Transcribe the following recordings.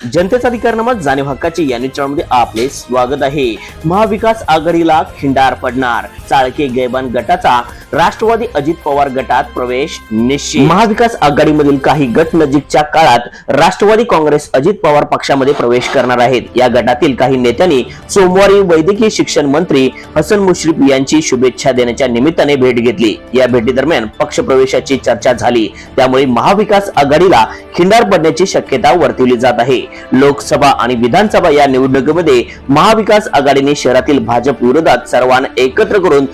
जनतेचा अधिकारनामा जाणीव हक्काची या न्यूज आपले स्वागत आहे. महाविकास आघाडीला खिंडार पडणार. चाळके गैबान गटाचा राष्ट्रवादी अजित पवार गटात प्रवेश निश्चित. महाविकास आघाडीमधील काही गट नजीकच्या काळात राष्ट्रवादी काँग्रेस अजित पवार पक्षामध्ये प्रवेश करणार आहेत. या गटातील काही नेत्यांनी सोमवारी वैद्यकीय शिक्षण मंत्री हसन मुश्रीफ यांची शुभेच्छा देण्याच्या निमित्ताने भेट घेतली. या भेटीदरम्यान पक्ष प्रवेशाची चर्चा झाली. त्यामुळे महाविकास आघाडीला खिंडार पडण्याची शक्यता वर्तवली जात आहे. लोकसभा आणि विधानसभा या निवडणुकीमध्ये महाविकास आघाडीने शहरातील भाजप विरोधात सर्वांना एकत्र करून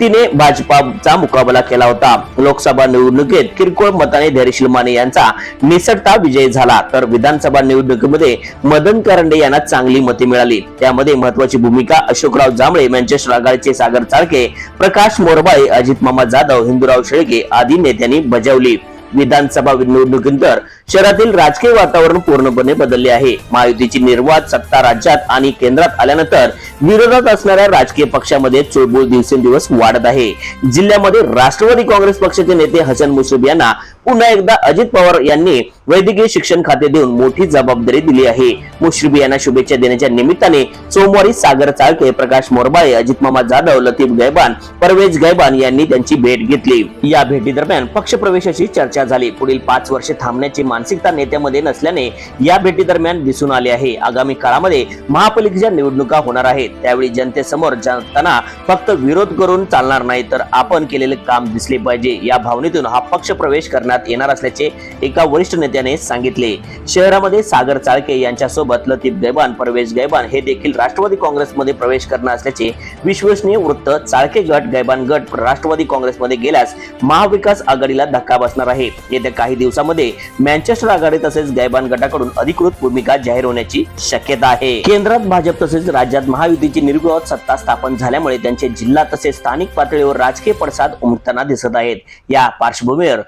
तिने भाजपाचा मुकाबला केला होता. लोकसभा निवडणुकीत किरकोळ मताने धैर्यशील माने यांचा निसटता विजय झाला. तर विधानसभा निवडणुकीमध्ये मदन करंडे यांना चांगली मते मिळाली. त्यामध्ये महत्वाची भूमिका अशोकराव जांभळे मँचेस्टर आघाडीचे सागर चाळके प्रकाश मोरबाळे अजित मामा जाधव हिंदूराव शेळके आदी नेत्यांनी बजावली. विधानसभा निवडणुकीनंतर शहरातील राजकीय वातावरण पूर्णपणे बदलले आहे. महायुतीची निर्वाध सत्ता राज्यात आणि केंद्रात आल्यानंतर विरोधात असणाऱ्या राजकीय पक्षामध्ये चुळबुळ दिवसेंदिवस वाढत आहे. जिल्ह्यामध्ये राष्ट्रवादी काँग्रेस पक्षाचे नेते हसन मुश्रीफ यांना पुन्हा एकदा अजित पवार यांनी वैद्यकीय शिक्षण खाते देऊन मोठी जबाबदारी दिली आहे. मुश्रीफ यांना शुभेच्छा देण्याच्या निमित्ताने सोमवारी सागर चाळके प्रकाश मोरबाळे अजित मामा जाधव लतीफ गैबान परवेज गैबान यांनी त्यांची भेट घेतली. या भेटी दरम्यान पक्ष प्रवेशाची चर्चा झाली. पुढील पाच वर्षे थांबण्याची मानसिकता नेत्यामध्ये नसल्याने या भेटी दरम्यान दिसून आले आहे. आगामी काळामध्ये महापालिकेच्या निवडणुका होणार आहेत. त्यावेळी जनतेसमोर जाताना फक्त विरोध करून चालणार नाही तर आपण केलेले काम दिसले पाहिजे. या भावनेतून हा पक्ष प्रवेश करणार करण्यात येणार असल्याचे एका वरिष्ठ नेत्याने सांगितले. शहरामध्ये सागर चाळके यांच्या सोबत लतीफ गैबान परवेश गैबान हे देखील राष्ट्रवादी काँग्रेसमध्ये प्रवेश करणार असल्याचे विश्वसनीय वृत्त चाळके गट गैबान गट राष्ट्रवादी काँग्रेसमध्ये गेल्यास महाविकास आघाडीला धक्का बसणार आहे. येत्या काही दिवसामध्ये मँचेस्टर आघाडी तसेच गैबान गटाकडून अधिकृत भूमिका जाहीर होण्याची शक्यता आहे. केंद्रात भाजप तसेच राज्यात महायुतीची निर्विवाद सत्ता स्थापन झाल्यामुळे त्यांचे जिल्हा तसेच स्थानिक पातळीवर राजकीय पडसाद उमटताना दिसत आहेत. या पार्श्वभूमीवर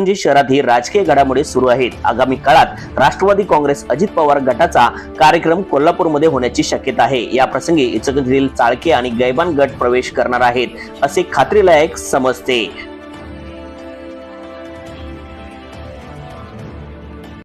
इचलकरंजी शहरात ही राजकीय घडामोडी सुरू आहेत. आगामी काळात राष्ट्रवादी काँग्रेस अजित पवार गटाचा कार्यक्रम कोल्हापूरमध्ये होण्याची शक्यता आहे. या प्रसंगी इचलकरंजीतील चाळके आणि गैबान गट प्रवेश करणार आहेत असे खात्रीलायक समजते.